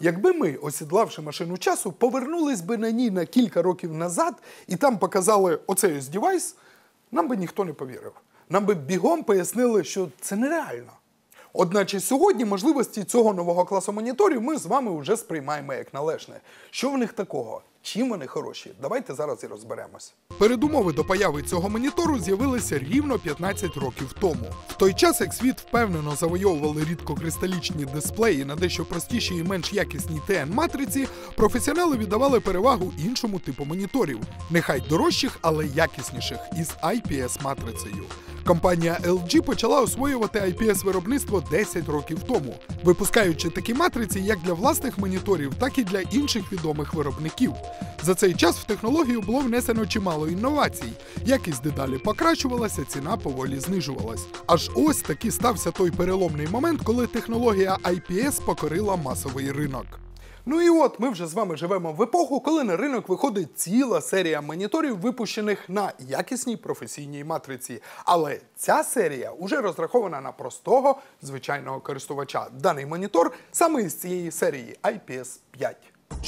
Якби ми, осідлавши машину часу, повернулись би на ній на кілька років назад і там показали оцей ось девайс, нам би ніхто не повірив. Нам би бігом пояснили, що це нереально. Одначе сьогодні можливості цього нового класу моніторів ми з вами вже сприймаємо як належне. Що в них такого? Чим вони хороші? Давайте зараз і розберемось. Передумови до появи цього монітору з'явилися рівно 15 років тому. В той час, як світ впевнено завойовували рідкокристалічні дисплеї на дещо простіші і менш якісні TN-матриці, професіонали віддавали перевагу іншому типу моніторів, нехай дорожчих, але якісніших із IPS-матрицею. Компанія LG почала освоювати IPS-виробництво 10 років тому, випускаючи такі матриці як для власних моніторів, так і для інших відомих виробників. За цей час в технологію було внесено чимало інновацій. Якість дедалі покращувалася, ціна поволі знижувалась. Аж ось таки стався той переломний момент, коли технологія IPS покорила масовий ринок. Ну і от ми вже з вами живемо в епоху, коли на ринок виходить ціла серія моніторів, випущених на якісній професійній матриці. Але ця серія вже розрахована на простого звичайного користувача. Даний монітор саме із цієї серії IPS 5.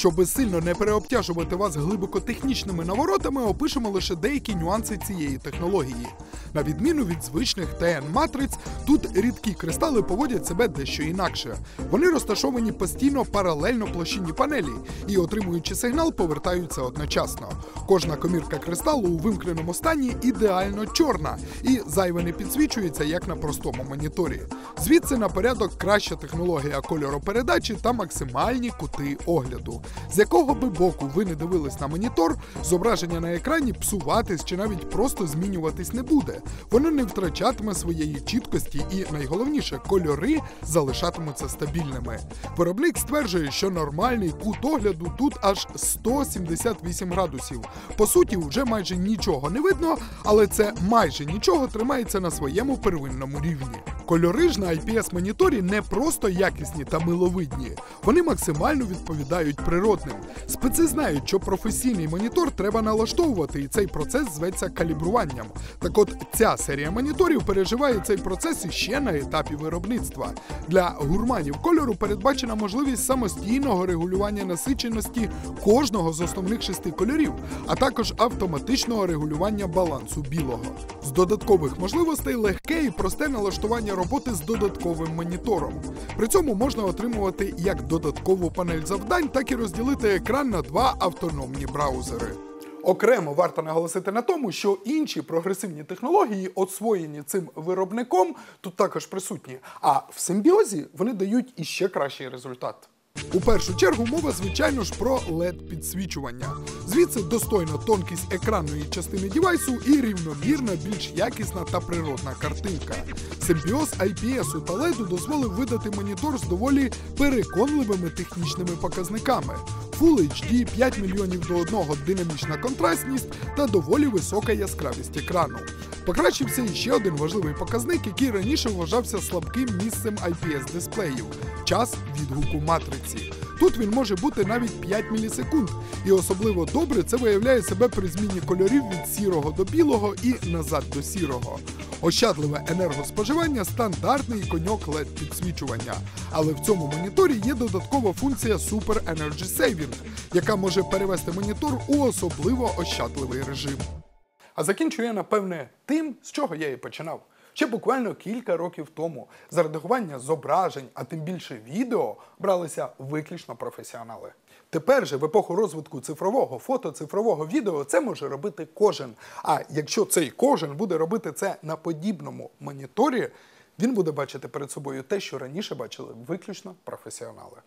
Щоб сильно не переобтяжувати вас глибоко технічними наворотами, опишемо лише деякі нюанси цієї технології. На відміну від звичних TN-матриць, тут рідкі кристали поводять себе дещо інакше. Вони розташовані постійно паралельно площині панелі і, отримуючи сигнал, повертаються одночасно. Кожна комірка кристалу у вимкненому стані ідеально чорна і зайве не підсвічується, як на простому моніторі. Звідси на порядок краща технологія кольоропередачі та максимальні кути огляду. З якого би боку ви не дивились на монітор, зображення на екрані псуватись чи навіть просто змінюватись не буде. Воно не втрачатиме своєї чіткості і найголовніше, кольори залишатимуться стабільними. Виробник стверджує, що нормальний кут огляду тут аж 178 градусів. По суті, вже майже нічого не видно, але це майже нічого тримається на своєму первинному рівні. Кольори ж на IPS-моніторі не просто якісні та миловидні, вони максимально відповідають природним. Спеці знають, що професійний монітор треба налаштовувати, і цей процес зветься калібруванням. Так от ця серія моніторів переживає цей процес іще на етапі виробництва. Для гурманів кольору передбачена можливість самостійного регулювання насиченості кожного з основних шести кольорів, а також автоматичного регулювання балансу білого. З додаткових можливостей легке і просте налаштування роботи з додатковим монітором. При цьому можна отримувати як додаткову панель завдань, так і розділити екран на два автономні браузери. Окремо варто наголосити на тому, що інші прогресивні технології, освоєні цим виробником, тут також присутні. А в симбіозі вони дають іще кращий результат. У першу чергу мова, звичайно ж, про led підсвічування. Звідси достойна тонкість екранної частини дівайсу і рівномірна, більш якісна та природна картинка. Симбіоз IPS та LED дозволив видати монітор з доволі переконливими технічними показниками. Full HD 5 мільйонів до 1 динамічна контрастність та доволі висока яскравість екрану. Покращився іще один важливий показник, який раніше вважався слабким місцем IPS дисплеїв час відгуку матриці. Тут він може бути навіть 5 мілісекунд, і особливо добре це виявляє себе при зміні кольорів від сірого до білого і назад до сірого. Ощадливе енергоспоживання стандартний коньок led підсвічування. Але в цьому моніторі є додаткова функція Super Energy Saving, яка може перевести монітор у особливо ощадливий режим. А закінчу я, напевне, тим, з чого я і починав. Ще буквально кілька років тому за редагування зображень, а тим більше відео, бралися виключно професіонали. Тепер же в епоху розвитку цифрового фото, цифрового відео це може робити кожен. А якщо цей кожен буде робити це на подібному моніторі, він буде бачити перед собою те, що раніше бачили виключно професіонали.